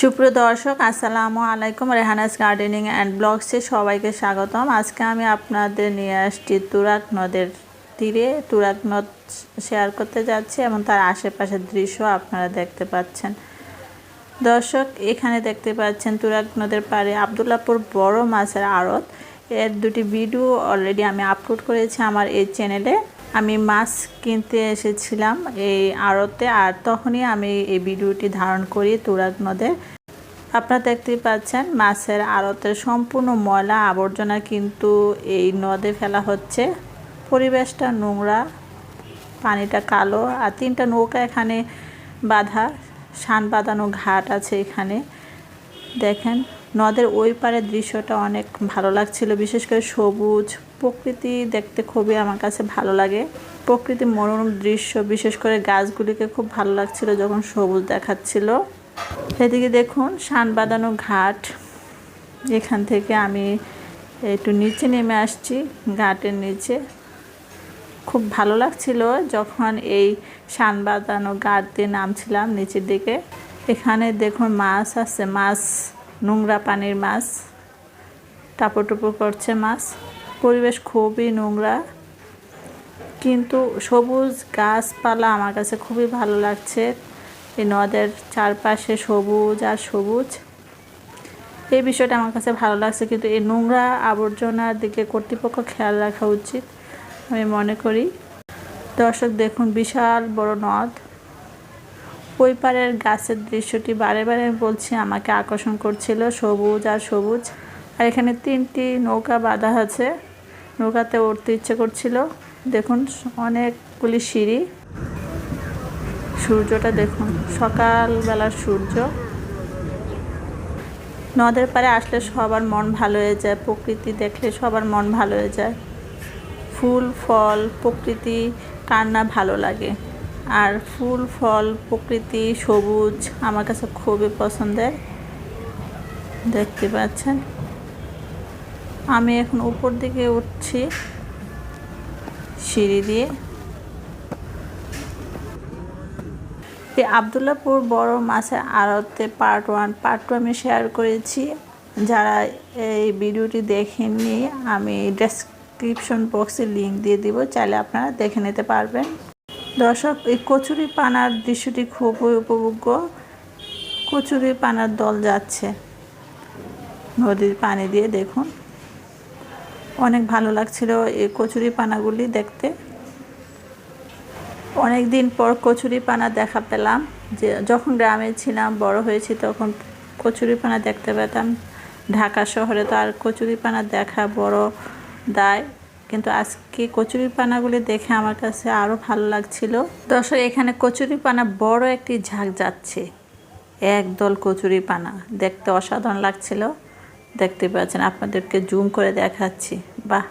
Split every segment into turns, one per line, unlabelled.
সুপ্রিয় দর্শক, আসসালামু আলাইকুম। রেহানাস গার্ডেনিং অ্যান্ড ব্লগসে সবাইকে স্বাগতম। আজকে আমি আপনাদের নিয়ে আসছি তুরাক নদের তীরে। তুরাক নদ শেয়ার করতে যাচ্ছি এবং তার আশেপাশের দৃশ্য আপনারা দেখতে পাচ্ছেন। দর্শক, এখানে দেখতে পাচ্ছেন তুরাক নদের পাড়ে আবদুল্লাপুর বড় মাছের আড়ত। এর দুটি ভিডিও অলরেডি আমি আপলোড করেছি আমার এই চ্যানেলে। আমি মাছ কিনতে এসেছিলাম এই আড়তে, আর তখনই আমি এই ভিডিওটি ধারণ করি তুরাগ নদে। আপনারা দেখতেই পাচ্ছেন, মাছের আড়তের সম্পূর্ণ ময়লা আবর্জনা কিন্তু এই নদে ফেলা হচ্ছে। পরিবেশটা নোংরা, পানিটা কালো, আর তিনটা নৌকা এখানে বাঁধা, সান বাঁধানো ঘাট আছে এখানে। দেখেন নদের ওই পারের দৃশ্যটা অনেক ভালো লাগছিল, বিশেষ করে সবুজ প্রকৃতি দেখতে খুবই আমার কাছে ভালো লাগে। প্রকৃতির মনোরম দৃশ্য, বিশেষ করে গাছগুলিকে খুব ভালো লাগছিল যখন সবুজ দেখাচ্ছিল। সেদিকে দেখুন, শান বাঁধানো ঘাট। এখান থেকে আমি একটু নিচে নেমে আসছি, ঘাটের নিচে। খুব ভালো লাগছিল যখন এই শান বাঁধানো ঘাট দিয়ে নামছিলাম নিচের দিকে। এখানে দেখুন মাছ আছে, মাছ নোংরা পানির মাছ টাপর টুপর করছে মাছ। পরিবেশ খুবই নোংরা, কিন্তু সবুজ গাছপালা আমার কাছে খুবই ভালো লাগছে। এই নদের চারপাশে সবুজ আর সবুজ। এই বিষয়টা আমার কাছে ভালো লাগছে, কিন্তু এই নোংরা আবর্জনার দিকে কর্তৃপক্ষ খেয়াল রাখা উচিত, আমি মনে করি। দর্শক, দেখুন, বিশাল বড় নদ। ওই পারের গাছের দৃশ্যটি বারে বারে বলছি, আমাকে আকর্ষণ করছিল সবুজ আর সবুজ। আর এখানে তিনটি নৌকা বাঁধা আছে। নৌকাতে উঠতে ইচ্ছে করছিল। দেখুন, অনেকগুলি সিঁড়ি। সূর্যটা দেখুন, সকালবেলার সূর্য। নদের পাড়ে আসলে সবার মন ভালো হয়ে যায়, প্রকৃতি দেখলে সবার মন ভালো হয়ে যায়। ফুল, ফল, প্রকৃতি, কার না ভালো লাগে। আর ফুল, ফল, প্রকৃতি, সবুজ আমার কাছে খুবই পছন্দের। দেখতে পাচ্ছেন? আমি এখন উপর দিকে উঠছি সিঁড়ি দিয়ে। এই আবদুল্লাপুর বড় মাছের আড়তে পার্ট ওয়ান পার্ট টু আমি শেয়ার করেছি। যারা এই ভিডিওটি দেখেননি, আমি ডেসক্রিপশন বক্সে লিঙ্ক দিয়ে দিব, চাইলে আপনারা দেখে নিতে পারবেন। দর্শক, এই কচুরি পানার দৃশ্যটি খুবই উপভোগ্য। কচুরি পানার দল যাচ্ছে। নদীর পানি দিয়ে দেখুন। অনেক ভালো লাগছিল এই কচুরি পানাগুলি দেখতে। অনেক দিন পর কচুরি পানা দেখা পেলাম। যে, যখন গ্রামে ছিলাম, বড় হয়েছি, তখন কচুরি পানা দেখতে পেতাম। ঢাকা শহরে তো আর কচুরি পানা দেখা বড় দায়। কিন্তু আজকে কচুরি পানাগুলি দেখে আমার কাছে আরও ভালো লাগছিল। দর্শক, এখানে কচুরি পানা বড় একটি ঝাঁক যাচ্ছে। একদল কচুরি পানা। দেখতে অসাধারণ লাগছিল। দেখতে পাচ্ছেন, আপনাদেরকে জুম করে দেখাচ্ছি। বাহ,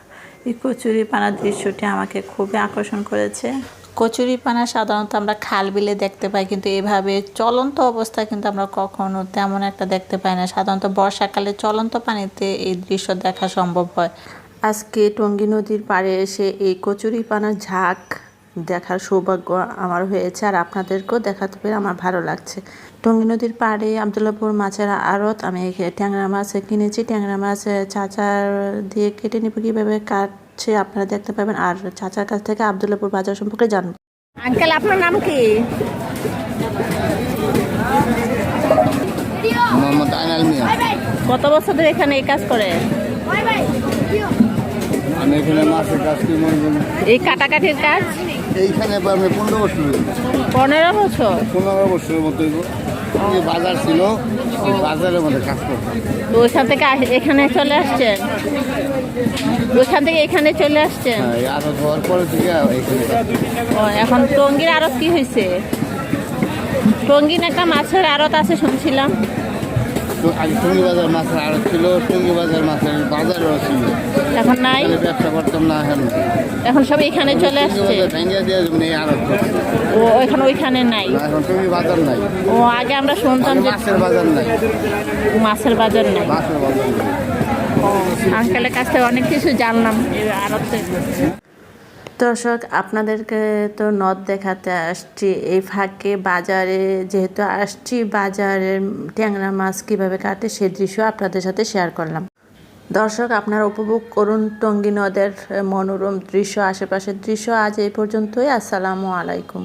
এই কচুরি পানার দৃশ্যটি আমাকে খুবই আকর্ষণ করেছে। কচুরি পানা সাধারণত আমরা খাল বিলে দেখতে পাই, কিন্তু এভাবে চলন্ত অবস্থা কিন্তু আমরা কখনো তেমন একটা দেখতে পাই না। সাধারণত বর্ষাকালে চলন্ত পানিতে এই দৃশ্য দেখা সম্ভব হয়। আজকে টঙ্গী নদীর পাড়ে এসে এই কচুরি পানার ঝাঁক দেখার সৌভাগ্য আমার হয়েছে আর আপনাদেরকেও দেখাতে পেরে আমার ভালো লাগছে। টঙ্গী নদীর পাড়ে আবদুল্লাপুর মাছের আড়ত আমি ট্যাংরা মাছ কিনেছি। ট্যাংরা মাছ চাচার দিয়ে কেটে নিব কীভাবে কাটছে আপনারা দেখতে পাবেন। আর চাচার কাছ থেকে আবদুল্লাপুর বাজার সম্পর্কে জানব।
আঙ্কেল আপনার নাম কি?
মোহাম্মদ আইনাল মিয়া।
কত বছর ধরে এখানে এই কাজ করে?
আমি এখানে মাছের কাজ কি
এই কাটাকাটির কাজ?
এইখানে আমি পনেরো বছর
পনেরো বছর?
পনেরো বছরের মতো বাজার ছিল বাজারের মধ্যে কাজ করতাম।
তো ওইখান থেকে এখানে চলে আসছেন? ওইখান থেকে এখানে চলে আসছেন?
হ্যাঁ, আরও হওয়ার পরে থেকে এখানে
টঙ্গির আরত কি হয়েছে টঙ্গিন একটা মাছের আড়ত আছে শুনছিলাম।
আগে টঙ্গি বাজার মাছের আড়ত ছিল টঙ্গি বাজার মাছের বাজারও ছিল।
এখন নাই?
ব্যবসা করতাম না এখন।
এখন সব এখানে চলে আসছে?
ভেঙে দিয়ে
ও এখন ওইখানে নাই?
এখন টঙ্গি বাজার নাই।
ও আগে আমরা শুনতাম যে
মাছের বাজার নাই।
মাছের বাজার নাই।
মাছের বাজার নাই।
আঙ্কেলের কাছ থেকে অনেক কিছু জানলাম। এই আড়তে
দর্শক, আপনাদেরকে তো নদ দেখাতে আসছি। এই ফাঁকে বাজারে যেহেতু আসছি, বাজারের ট্যাংরা মাছ কীভাবে কাটে সে দৃশ্য আপনাদের সাথে শেয়ার করলাম। দর্শক, আপনারা উপভোগ করুন টঙ্গী নদের মনোরম দৃশ্য, আশেপাশের দৃশ্য। আজ এই পর্যন্তই। আসসালামু আলাইকুম।